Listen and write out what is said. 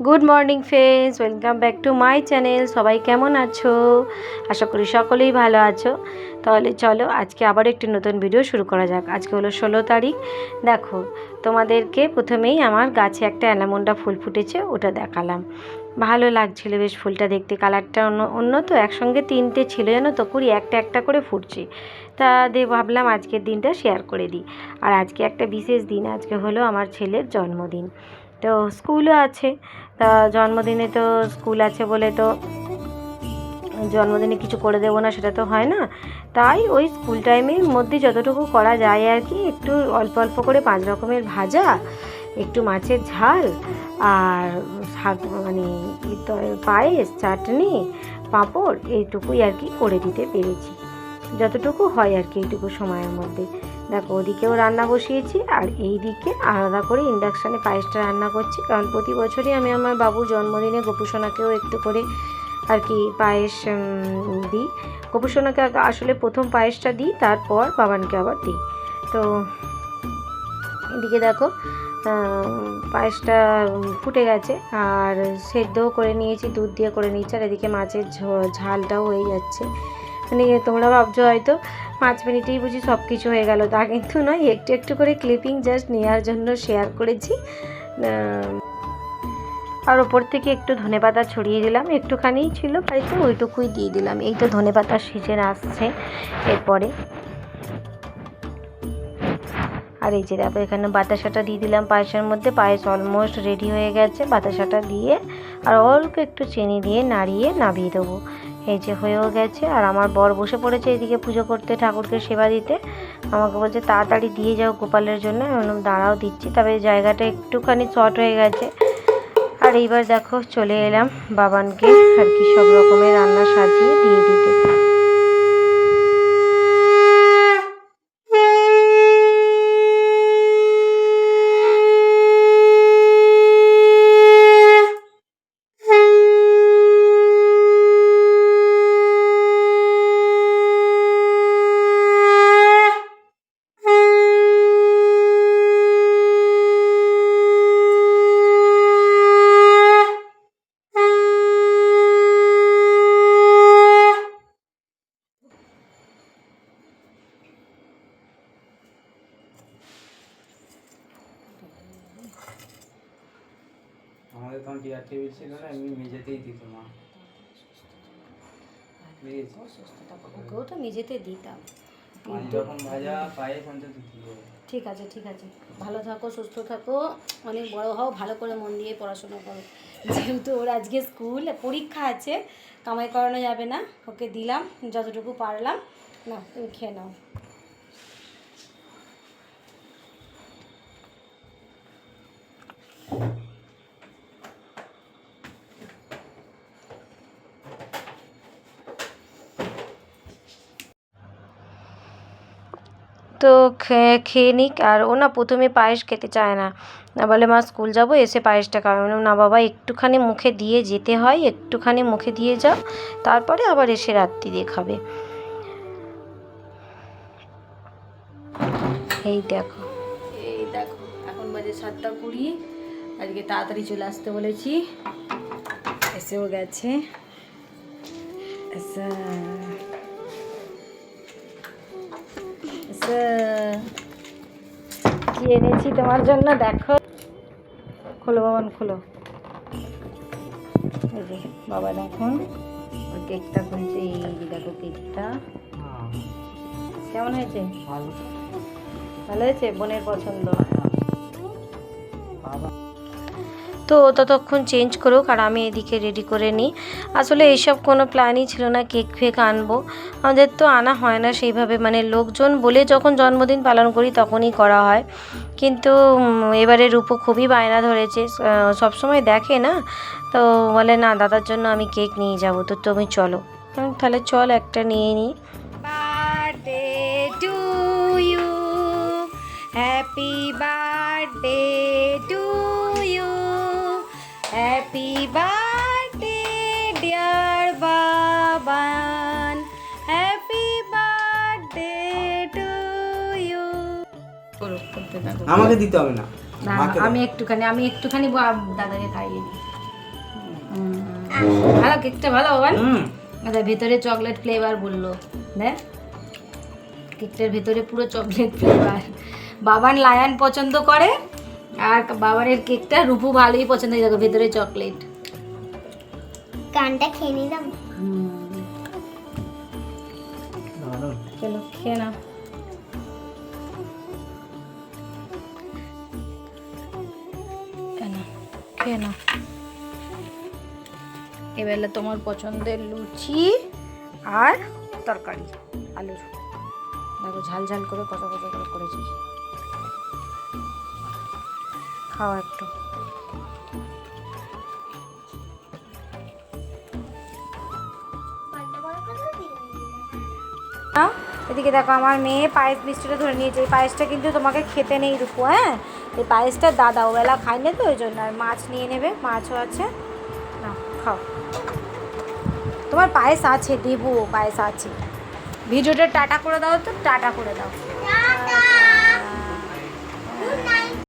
Good morning friends welcome back to my channel সবাই কেমন আছো? আশা করি সকলেই ভালো আছো। তাহলে চলো, আজকে আবার একটি নতুন ভিডিও শুরু করা যাক। আজকে হলো ষোলো তারিখ। দেখো, তোমাদেরকে প্রথমেই আমার গাছে একটা অ্যালামন্ডা ফুল ফুটেছে, ওটা দেখালাম। ভালো লাগছিল বেশ ফুলটা দেখতে। কালারটা অন্য অন্য তো একসঙ্গে তিনটে ছিল যেন, তো কুড়ি একটা একটা করে ফুটছে। তা দিয়ে ভাবলাম আজকের দিনটা শেয়ার করে দিই। আর আজকে একটা বিশেষ দিন, আজকে হলো আমার ছেলের জন্মদিন। তো স্কুলও আছে। তা জন্মদিনে তো স্কুল আছে বলে তো জন্মদিনে কিছু করে দেবো না সেটা তো হয় না। তাই ওই স্কুল টাইমের মধ্যে যতটুকু করা যায় আর কি, একটু অল্প অল্প করে পাঁচ রকমের ভাজা, একটু মাছের ঝাল আর শাক মানে পায়েস, চাটনি, পাঁপড়, এইটুকুই আর কি করে দিতে পেরেছি। যতটুকু হয় আর কি এইটুকু সময়ের মধ্যে। দেখো, ওদিকেও রান্না বসিয়েছি আর এই দিকে আলাদা করে ইন্ডাকশানে পায়েসটা রান্না করছি। কারণ প্রতি বছরই আমি আমার বাবুর জন্মদিনে গোপুসোনাকেও একটু করে আর কি পায়েস দিই। গোপুসোনাকে আসলে প্রথম পায়েসটা দিই, তারপর বাবানকে আবার দিই। তো এদিকে দেখো পায়েসটা ফুটে গেছে আর সেদ্ধও করে নিয়েছি, দুধ দিয়ে করে নিয়েছি। আর এদিকে মাছের ঝালটাও হয়ে যাচ্ছে। মানে তোমরা ভাবছ হয়তো পাঁচ মিনিটেই বুঝি সব কিছু হয়ে গেল। তা কিন্তু নয়, একটু একটু করে ক্লিপিং জাস্ট নেওয়ার জন্য শেয়ার করেছি। আর ওপর থেকে একটু ধনেপাতা ছড়িয়ে দিলাম। একটুখানিই ছিল, বাড়িতে ওইটুকুই দিয়ে দিলাম। এই তো ধনেপাতার সিজন আসছে এরপরে। আর এই যে দেখো, এখানে বাতাসাটা দিয়ে দিলাম পায়েসের মধ্যে। পায়েস অলমোস্ট রেডি হয়ে গেছে। বাতাসাটা দিয়ে আর অল্প একটু চিনি দিয়ে নাড়িয়ে নামিয়ে দেবো। এই যে হয়েও গেছে, আর আমার বর বসে পড়েছে এদিকে পুজো করতে, ঠাকুরকে সেবা দিতে। আমাকে বলছে, তাড়াতাড়ি দিয়ে যাও গোপালের জন্য। আমি দাঁড়াও, দিচ্ছি। তবে জায়গাটা একটুখানি শর্ট হয়ে গেছে। আর এইবার দেখো, চলে এলাম বাবানকে আর কি সব রকমের রান্না সাজিয়ে দিয়ে দিতে। আমাদের তখন চেয়ার টেবিল ছিল না এমনি মেঝেতেই দিত মা। ওকেও তো মেঝেতে দিতাম। রকম ভাজা দিয়ে ঠিক আছে ঠিক আছে। ভালো থাকো সুস্থ থাকো। অনেক বড় হও ভালো করে মন দিয়ে পড়াশোনা করো। যেহেতু ওর আজকে স্কুল পরীক্ষা আছে কামাই করানো যাবে না। ওকে দিলাম যতটুকু পারলাম। না তুমি খেয়ে নাও। তো খেয়ে নিক। আর ও না প্রথমে পায়েস খেতে চায় না। বলে, মা, স্কুল যাব, এসে পায়েসটা খাবে না বাবা, একটুখানি মুখে দিয়ে যেতে হয়, একটুখানি মুখে দিয়ে যাও, তারপরে আবার এসে রাত্রি দিয়ে খাবে এই দেখো। এই দেখো, এখন বাজে সাতটা কুড়ি। আজকে তাড়াতাড়ি চলে আসতে বলেছি। এসেও গেছে। আচ্ছা কি এনেছি তোমার জন্য? দেখো। খোলো বাবান খোলো। এই যে বাবা দেখুন কেকটা খুলছে এই যে দেখো কেকটা। কেমন হয়েছে? ভালো। ভালো হয়েছে? বোনের পছন্দ? বাবা। তো ততক্ষণ চেঞ্জ করুক আর আমি এদিকে রেডি করে নিই। আসলে এইসব কোনো প্ল্যানই ছিল না কেক ফেক আনব। আমাদের তো আনা হয় না সেইভাবে মানে লোকজন বলে যখন জন্মদিন পালন করি তখনই করা হয়। কিন্তু এবারে রূপো খুবই বায়না ধরেছে। সবসময় দেখে না? তো বলে, না, দাদার জন্য আমি কেক নিয়ে যাব, তো তুমি চলো। তাহলে চল একটা নিয়ে নিই। Birthday to you happy birthday happy birthday dear Baban happy birthday to you আমাকে দিতে হবে না। আমি একটুখানি আমি একটুখানি দাদাকে খাইয়ে দিই। ভালো কেকটা ভালো বাবান? আচ্ছা ভেতরে চকলেট ফ্লেভার বলল। দেখ কেকটার ভেতরে পুরো চকলেট ফ্লেভার বাবান লায়ান পছন্দ করে আর বাবানের কেকটা রূপু ভালোই পছন্দ করে দেখো ভেতরে চকলেট। কানটা খেয়ে নিলাম চলো খেয়ে নাও। খেয়ে নাও। এবেলা তোমার পছন্দের লুচি আর তরকারি আলুর। দেখো ঝাল ঝাল করে কষা কষা করে করেছি। খাও একটু। এদিকে দেখো আমার মেয়ে পায়েস মিষ্টিটা ধরে নিয়েছে। এই পায়েসটা কিন্তু তোমাকে খেতে নেই রূপু হ্যাঁ? এই পায়েসটা দাদা ওবেলা খায়নি তো ওই জন্য। আর মাছ নিয়ে নেবে মাছও আছে। না খাও। তোমার পায়েস আছে দেবো পায়েস আছে। ভিডিওটা টাটা করে দাও তো টাটা করে দাও। নাইট